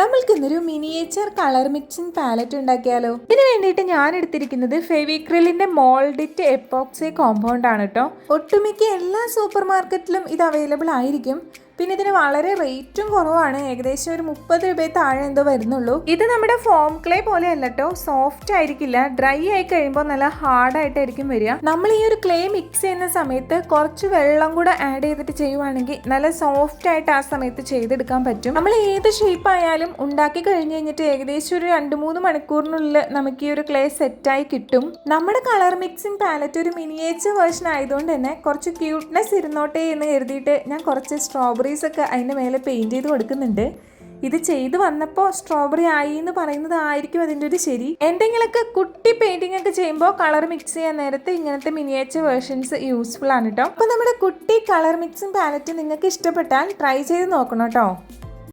നമ്മൾക്ക് ഇന്നൊരു miniature colour mixing palette ഉണ്ടാക്കിയാലോ? ഇതിന് വേണ്ടിയിട്ട് ഞാൻ എടുത്തിരിക്കുന്നത് ഫെവിക്രിലിന്റെ മോൾഡിറ്റ് എപ്പോക്സി കോമ്പൗണ്ട് ആണ് കേട്ടോ ഒട്ടുമിക്ക എല്ലാ സൂപ്പർ മാർക്കറ്റിലും ഇത് അവൈലബിൾ ആയിരിക്കും. പിന്നെ ഇതിന് വളരെ റേറ്റും കുറവാണ്. ഏകദേശം ഒരു മുപ്പത് രൂപയെ താഴെ എന്തോ വരുന്നുള്ളൂ. ഇത് നമ്മുടെ ഫോം ക്ലേ പോലെ അല്ല കേട്ടോ സോഫ്റ്റ് ആയിരിക്കില്ല. ഡ്രൈ ആയി കഴിയുമ്പോൾ നല്ല ഹാർഡ് ആയിട്ടായിരിക്കും വരിക. നമ്മൾ ഈ ഒരു ക്ലേ മിക്സ് ചെയ്യുന്ന സമയത്ത് കുറച്ച് വെള്ളം കൂടെ ആഡ് ചെയ്തിട്ട് ചെയ്യുവാണെങ്കിൽ നല്ല സോഫ്റ്റ് ആയിട്ട് ആ സമയത്ത് ചെയ്തെടുക്കാൻ പറ്റും. നമ്മൾ ഏത് ഷേപ്പ് ആയാലും ഉണ്ടാക്കി കഴിഞ്ഞ് കഴിഞ്ഞിട്ട് ഏകദേശം ഒരു രണ്ട് മൂന്ന് മണിക്കൂറിനുള്ളിൽ നമുക്ക് ഈ ഒരു ക്ലേ സെറ്റായി കിട്ടും. നമ്മുടെ കളർ മിക്സിംഗ് പാലറ്റ് ഒരു മിനിയേച്ചർ വേർഷൻ ആയതുകൊണ്ട് തന്നെ കുറച്ച് ക്യൂട്ട്നെസ് ഇരുന്നോട്ടെ എന്ന് കരുതിയിട്ട് ഞാൻ കുറച്ച് സ്ട്രോബെറീസ് ഒക്കെ അതിന്റെ മേലെ പെയിന്റ് ചെയ്ത് കൊടുക്കുന്നുണ്ട്. ഇത് ചെയ്തു വന്നപ്പോൾ സ്ട്രോബെറി ആയി എന്ന് പറയുന്നത് ആയിരിക്കും അതിന്റെ ഒരു ശരി. എന്തെങ്കിലുമൊക്കെ കുട്ടി പെയിന്റിംഗ് ഒക്കെ ചെയ്യുമ്പോൾ കളർ മിക്സ് ചെയ്യാൻ നേരത്തെ ഇങ്ങനത്തെ മിനിയേച്ചർ വേർഷൻസ് യൂസ്ഫുൾ ആണ് കേട്ടോ അപ്പോൾ നമ്മുടെ കുട്ടി കളർ മിക്സിംഗ് പാലറ്റ് നിങ്ങൾക്ക് ഇഷ്ടപ്പെട്ടാൽ ട്രൈ ചെയ്ത് നോക്കണം കേട്ടോ